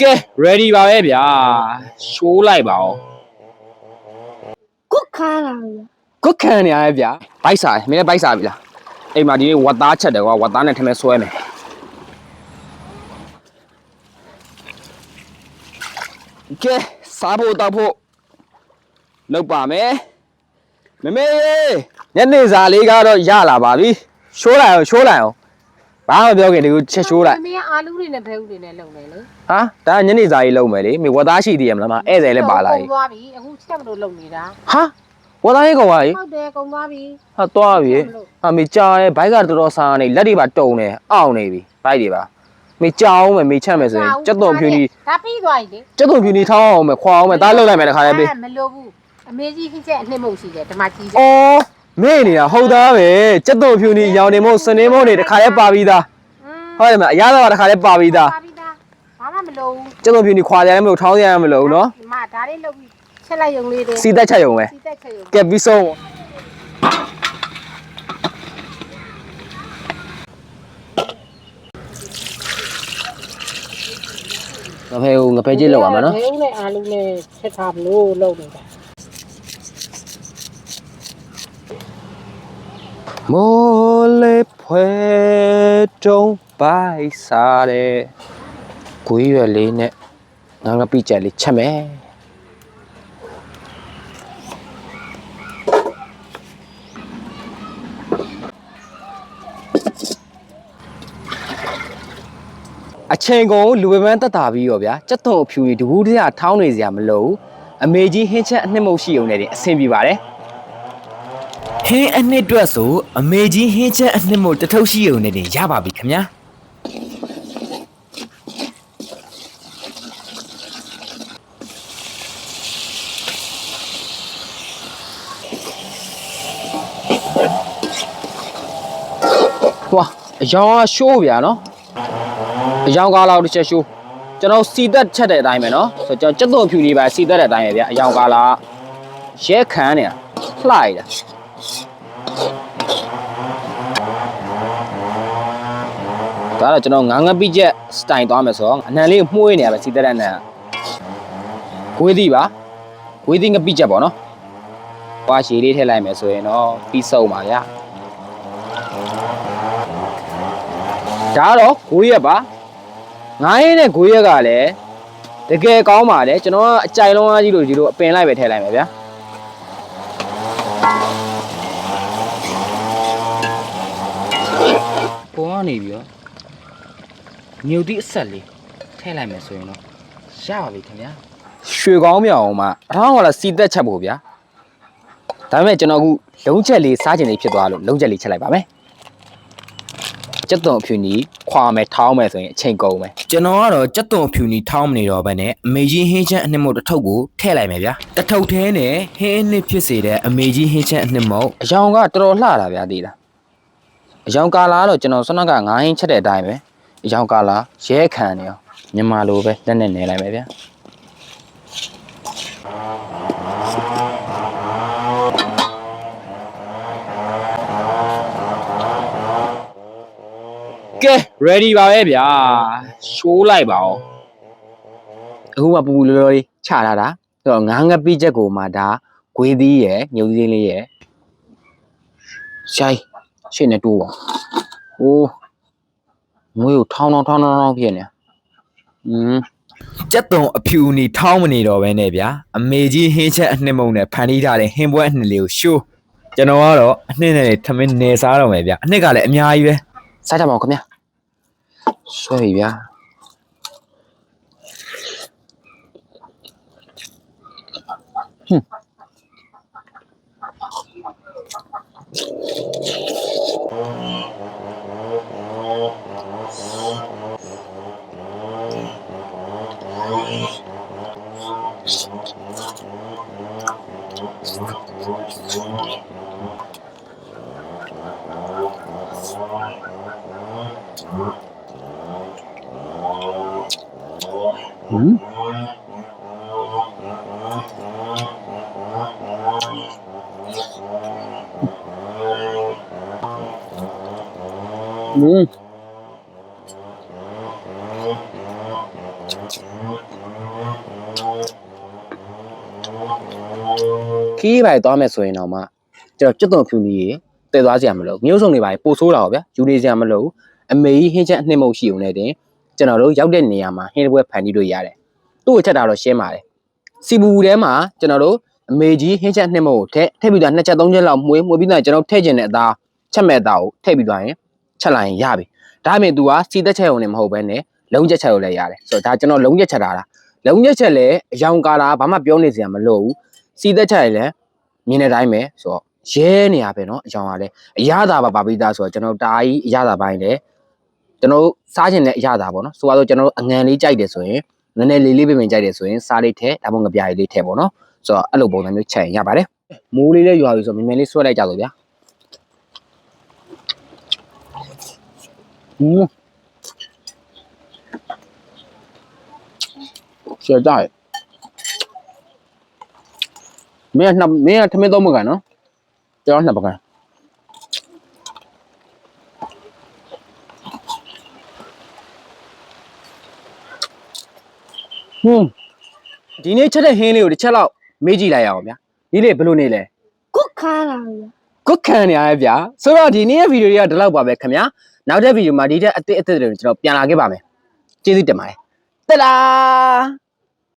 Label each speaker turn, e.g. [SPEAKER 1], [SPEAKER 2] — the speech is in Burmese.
[SPEAKER 1] ကဲ ready ပါပဲဗျာရှိုးလိုက်ပါဦး
[SPEAKER 2] ကုတ်ခါလာဗျာ
[SPEAKER 1] ကွတ်ခံနေရရဲ့ဗျာဘိုက်စားမင်းလည်းဘိုက်စားပြီလားအိမ်မှာဒီနေ့ဝတ်သားချက်တယ်ကွာဝတ်သားနဲ့ထမင်းဆွဲမယ်ကဲစားဖို့တောက်ဖို့လုပ်ပါမယ်မမေညနေစာလေးကတော့ရလာပါပြီရှိုးလိုက်အောင်ရှိုးလိုက်အောင် ဘာမှမပြောခင်ဒီကိုချက်ရှိုးလိုက်
[SPEAKER 3] မင်းကအာလူတွေနဲ့ဘဲဥတွေနဲ့လုံနေလေ
[SPEAKER 1] ဟာဒါကညနေစာကြီးလုပ်မယ်လေမိဝတ်သားရှိသေးရမလားမဧည့်သည်လည်းပါလာပြီ
[SPEAKER 3] ကုန်သွားပြီအခုချက်မလို့လုံနေတာ
[SPEAKER 1] ဟာဝတ်သားရေးကောင်ပါလေ
[SPEAKER 3] ဟုတ်တယ်ကုန်သွားပြီ
[SPEAKER 1] ဟာသွားပြီဟာမိကြာရဲ့ဘိုက်ကတော်တော်ဆာနေလက်တွေပါတုံနေအောင့်နေပြီဘိုက်တွေပါမိကြာအောင်မယ်မိချက်မယ်ဆိုရင်ကြက်သွန်ဖြူနီ
[SPEAKER 3] ဒါပြီးသွားပြီလေ
[SPEAKER 1] ကြက်သွန်ဖြူနီထောင်းအောင်မယ်ခွာအောင်မယ်ဒါလှုပ်လိုက်မယ်တခါတည်းပေး
[SPEAKER 3] မလိုဘူးအမေကြီးခိချက်အနှစ်မဟုတ်ရှိတယ်ဓမ္မကြီး
[SPEAKER 1] အော် မေ့နေတာဟုတ်သားပဲကြက်သွန်ဖြူနီရောင်နေမို့စနေမို့နေတခါတည်းပါပြီးသားဟုတ်တယ်မအရသာကတခါတည်းပါပြီးသား
[SPEAKER 3] ပါပြီးသားဘာမှမလိုဘူး
[SPEAKER 1] ကြက်သွန်ဖြူနီခွာကြရမလို့ထောင်းကြရမလို့နော်
[SPEAKER 3] ဒီမှာဒါလေးလုပ်ပြီးချက်လိုက်ရုံလေးတွေ
[SPEAKER 1] စီတက်ချက်ရုံပဲ
[SPEAKER 3] စီတက်ချက်ရုံ
[SPEAKER 1] ကဲပြီးဆုံးငါဖဲငါဖဲကြည့်လောက်ပါမယ်နော်
[SPEAKER 3] ဘဲဥနဲ့အာလူနဲ့ချက်ထားဘလို့လုပ်နေတာ
[SPEAKER 1] မိုးလေးဖွဲတုံးပိုက်စားတဲ့ကိုရွယ်လေးနဲ့ငါငါပြချက်လေးချက်မယ်အချိန်ကုန်လူပဲပန်းတက်တာပြီးရောဗျာစက်တုံအဖြူကြီးတကူးတည်းထောင်းနေစရာမလိုဘူးအမေကြီးဟင်းချက်အနှစ်မုတ်ရှိုံနဲ့တင်အဆင်ပြေပါတယ်
[SPEAKER 4] ဟင်းအနှစ်အတွက်ဆိုအမေကြီးဟင်းချက်အနှစ်မို့တထုပ်ရှိုံနဲ့တင်ရပါပြီခင်ဗျာ
[SPEAKER 1] ဟွာအယောင်ကရှိုးဗျာနော်အယောင်ကားလောက်တစ်ချက်ရှိုးကျွန်တော်စီသက်ချက်တဲ့အတိုင်းပဲနော်ဆိုတော့ကျွန်တော်ကြက်သွန်ဖြူလေးပဲစီသက်တဲ့အတိုင်းပဲဗျာအယောင်ကားလာရဲခံနေတာလှလိုက်တာ ဒါတော့ကျွန်တော်ငါးငပိချက်စတိုင်သွားမယ်ဆိုတော့အနံလေးကိုမှုေးနေရပဲစီသက်တဲ့အနံဂွေးသီးပါဂွေးသီးငပိချက်ပေါ့နော်ဟွာရှည်လေးထည့်လိုက်မယ်ဆိုရင်တော့ပြီးဆုံးပါဗျာဒါကတော့ဂိုးရက်ပါငိုင်းနဲ့ဂိုးရက်ကလည်းတကယ်ကောင်းပါတယ်ကျွန်တော်ကအကြိုက်လုံးအားကြီးလို့ဒီလိုအပင်လိုက်ပဲထည့်လိုက်မယ်ဗျာ ပေါ်ကနေပြီးတော့မြုပ်သည့်အဆက်လေးထည့်လိုက်မယ်ဆိုရင်တော့ရပါပြီခင်ဗျာရွှေကောင်းမြောင်အောင်မှအထောင်းကလည်းစီသက်ချက်ဖို့ဗျာဒါပေမဲ့ကျွန်တော်အခုလုံးချက်လေးစားချင်နေဖြစ်သွားလို့လုံးချက်လေးချက်လိုက်ပါမယ်ကျက်သွန်အဖြူနီခွာမယ်ထောင်းမယ်ဆိုရင်အချိန်ကုန်မယ်
[SPEAKER 4] ကျွန်တော်ကတော့ကြက်သွန်ဖြူနီထောင်းမနေတော့ဘဲနဲ့အမေကြီးဟင်းချက်အနှစ်မို့တထုပ်ကိုထည့်လိုက်မယ်ဗျာတထုပ်သေးနဲ့ဟင်းအနှစ်ဖြစ်စေတဲ့အမေကြီးဟင်းချက်အနှစ်မို့
[SPEAKER 1] အယောင်ကတော်တော်လှတာဗျာသေးလား အယောင်ကာလာကတော့ကျွန်တော်ဆွမ်းက9ဟင်းချက်တဲ့အတိုင်းပဲအယောင်ကာလာရဲခံနေအောင်မြန်မာလိုပဲလက်နဲ့နေလိုက်မယ်ဗျာကဲ ready ပါပဲဗျာရှိုးလိုက်ပါဦးအခုမှပူပူလောလောလေးခြာထားတာဆိုတော့ငါးငပိချက်ကိုမှဒါဂွေးသီးရယ်ညုံသီးလေးရယ်ရှိုင်း ရှေ့နဲ့တိုးပါ။အိုးငွေကိုထောင်းထောင်းထောင်းထောင်းဖြစ်နေ။อืม
[SPEAKER 4] ကြက်တုံအဖြူနီထောင်းမနေတော့ပဲနဲ့ဗျာအမေကြီးဟင်းချက်အနှစ်မုံနဲ့ဖန်တီးထားတဲ့ဟင်းပွဲအနှစ်လေးကိုရှိုးကျွန်တော်ကတော့အနှစ်နဲ့ထမင်းနေစားတော့မယ်ဗျအနှစ်ကလည်းအများကြီးပဲ
[SPEAKER 1] စားကြပါဦးခင်ဗျာဆွဲပြီဗျာဟွန်း ဟွန်းอืมခီးပိုင်သွားမယ်ဆိုရင်တော့မှကျွန်တော်ကျွတ်တုံဖြူကြီးတည်သွားစရာမလိုမျိုးစုံတွေပါပို့ဆိုးတာပါဗျာယူနေစရာမလို အမေကြီးဟင်းချက်အနှစ်မုတ်ရှိုံနဲ့တင်ကျွန်တော်တို့ရောက်တဲ့နေရာမှာဟင်းတစ်ပွဲဖန်တီးလို့ရတယ်သူ့ကိုချက်တာတော့ရှင်းပါတယ်စီပူထဲမှာကျွန်တော်တို့အမေကြီးဟင်းချက်အနှစ်မုတ်ကိုထည့်ထည့်ပြီးတော့နှစ်ချက်သုံးချက်လောက်မှုေးမှုေးပြီးတော့ကျွန်တော်ထည့်ကျင်တဲ့အသားချက်မဲ့အသားကိုထည့်ပြီးသွားရင်ချက်လိုက်ရင်ရပြီဒါပေမဲ့ तू ကစီသက်ချက်ုံနဲ့မဟုတ်ဘဲနဲ့လုံးချက်ချက်ကိုလည်းရတယ်ဆိုတော့ဒါကျွန်တော်လုံးချက်ချက်တာလားလုံးချက်ချက်လည်းအယောင်ကာလာဘာမှပြောနေစရာမလိုဘူးစီသက်ချက်လည်း မြင်တဲ့အတိုင်းပဲဆိုတော့ရဲနေရပဲเนาะအကြောင်းကလည်းအရသာပါပါပြီးသားဆိုတော့ကျွန်တော်တာကြီးအရသာပိုင်းလည်း ကျွန်တော်စားခြင်းနဲ့အရသာပေါ့เนาะဆိုတော့ကျွန်တော်အငန်လေးကြိုက်တယ်ဆိုရင်နည်းနည်းလေးလေးပင်ပင်ကြိုက်တယ်ဆိုရင်စားလေးထည့်ဒါမှမဟုတ်ငပြားလေးလေးထည့်ပေါ့เนาะဆိုတော့အဲ့လိုပုံစံမျိုးချက်ရင်ရပါတယ်မိုးလေးလည်းရွာပြီဆိုတော့မြင်မြင်လေးဆွဲလိုက်ကြတော့ဗျာဟင်းရှယ်ကြိုက်မင်းကနှစ်မင်းကထမင်းသုံးမကန်နော်ကျွန်တော်နှစ်ပက ဟွန်းဒီနေ့ချက်တဲ့ဟင်းလေးကိုတစ်ချက်လောက်မေးကြည့်လိုက်ရအောင်ဗျာဒီလေးဘယ်လိုနေလဲ
[SPEAKER 2] ကုတ်ခါလာဗျာ
[SPEAKER 1] ကွတ်ခံနေရရဲ့ဗျာဆိုတော့ဒီနေ့ရဲ့ဗီဒီယိုတွေကဒီလောက်ပါပဲခင်ဗျာနောက်တဲ့ဗီဒီယိုမှာဒီတဲ့အစ်စ်အစ်စ်တွေကိုကျွန်တော်ပြန်လာခဲ့ပါမယ်ကျေးဇူးတင်ပါတယ်တက်လား